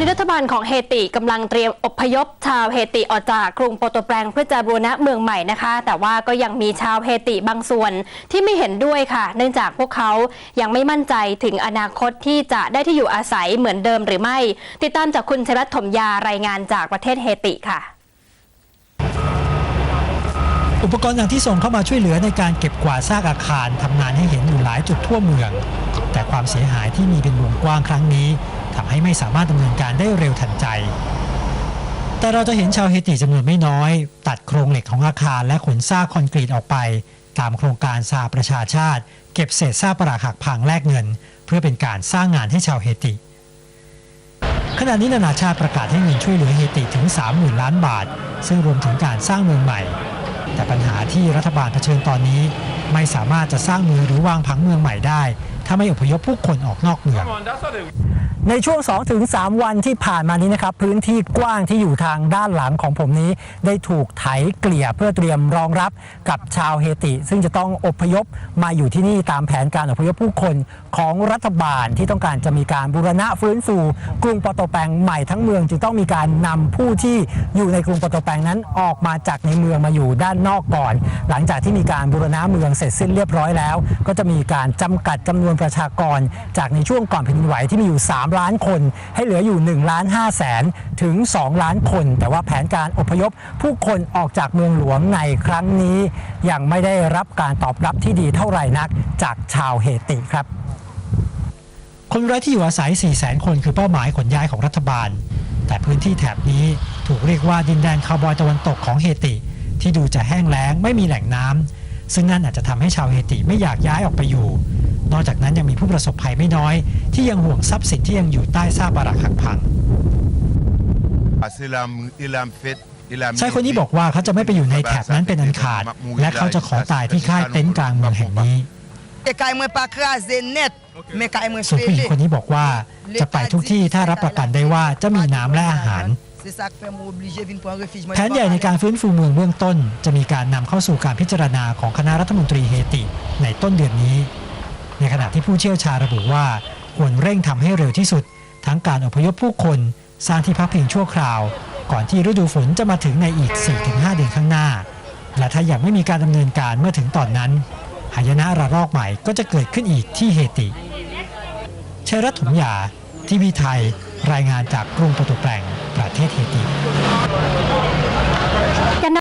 รัฐบาลของเฮติกำลังเตรียมอพยพชาวเฮติออกจากกรุงโปรโตแปลงเพื่อจะบูรณะเมืองใหม่นะคะ แต่ว่าก็ยังมีชาวเฮติบางส่วนที่ไม่เห็นด้วยค่ะ เนื่องจากพวกเขายังไม่มั่นใจถึงอนาคตที่จะได้ที่อยู่อาศัยเหมือนเดิมหรือไม่ ติดตามจากคุณชรัตน์ถมยารายงานจากประเทศเฮติค่ะอุปกรณ์อย่างที่ส่งเข้ามาช่วยเหลือในการเก็บกวาดซากอาคารทำงานให้เห็นอยู่หลายจุดทั่วเมือง แต่ความเสียหายที่มีเป็นวงกว้างครั้งนี้ ทำให้ไม่สามารถดำเนินการได้เร็วทันใจ แต่เราจะเห็นชาวเฮติจำนวนไม่น้อย ตัดโครงเหล็กของอาคารและขนซากคอนกรีตออกไป ตามโครงการสหประชาชาติ เก็บเศษซากปรักหักพังแลกเงิน เพื่อเป็นการสร้างงานให้ชาวเฮติขณะนี้นานาชาติประกาศให้เงินช่วยเหลือเฮติถึง 30,000 ล้านบาท ซึ่งรวมถึงการสร้างเมืองใหม่ แต่ปัญหาที่รัฐบาลเผชิญตอนนี้ ไม่สามารถจะสร้างเมืองหรือวางผังเมืองใหม่ได้ ถ้าไม่อพยพผู้คนออกนอกเมือง ในช่วง 2-3 วันที่ผ่านมานี้นะครับ พื้นที่กว้างที่อยู่ทางด้านหลังของผมนี้ ได้ถูกไถเกลี่ยเพื่อเตรียมรองรับกับชาวเฮติ ซึ่งจะต้องอพยพมาอยู่ที่นี่ตามแผนการอพยพผู้คนของรัฐบาลที่ต้องการจะมีการบูรณะฟื้นฟู กรุงปอตแปงใหม่ทั้งเมืองจึงต้องมีการนำผู้ที่อยู่ในกรุงปอตแปงนั้นออกมาจากในเมืองมาอยู่ด้านนอกก่อน หลังจากที่มีการบูรณะเมืองเสร็จสิ้นเรียบร้อยแล้ว ก็จะมีการจำกัดจำนวนประชากร จากในช่วงก่อนแผ่นดินไหวที่มีอยู่3ล้านคน ให้เหลืออยู่1ล้าน5แสนถึง 2 ล้านคน แต่ว่าแผนการอพยพผู้คนออกจากเมืองหลวงในครั้งนี้ ยังไม่ได้รับการตอบรับที่ดีเท่าไหร่นักจากชาวเฮติครับ คนไร้ที่อยู่อาศัย 4 0 0 0 0 0คนคือเป้าหมายขนย้ายของรัฐบาล แต่พื้นที่แถบนี้ถูกเรียกว่าดินแดนคาวบอยตะวันตกของเฮติ ที่ดูจะแห้งแล้งไม่มีแหล่งน้ำซึ่งนั่นอาจจะทำให้ชาวเฮติไม่อยากย้ายออกไปอยู่ นอกจากนั้นยังมีผู้ประสบภัยไม่น้อย ที่ยังห่วงทรัพย์สินที่ยังอยู่ใต้ซากปรักหักพังชายคนนี้บอกว่าเขาจะไม่ไปอยู่ในแถบนั้นเป็นอันขาด และเขาจะขอตายที่ค่ายเต็นท์กลางเมืองแห่งนี้ E kay mwen pa kraze net, me kay mwen ส่วนผู้หญิง fele. คนนี้บอกว่าจะไปทุกที่ถ้ารับประกันได้ว่าจะมีน้ำและอาหาร C'est ça que fait mwen oblige vin pou an refij. แผนใหญ่ในการฟื้นฟูเมืองเบื้องต้น จะมีการนำเข้าสู่การพิจารณาของคณะรัฐมนตรีเฮติ ในต้นเดือนนี้ ในขณะที่ผู้เชี่ยวชาญระบุว่า ควรเร่งทำให้เร็วที่สุด ทั้งการอพยพผู้คน สร้างที่พักพิงชั่วคราว ก่อนที่ฤดูฝนจะมาถึงในอีก 4-5 เดือนข้างหน้า และถ้ายังไม่มีการดำเนินการเมื่อถึงตอนนั้น หายนะระลอกใหม่ก็จะเกิดขึ้นอีกที่เฮติชัยรัตน์ถมยาทีวีไทย รายงานจากกรุงโปรโตแปลงประเทศเฮติ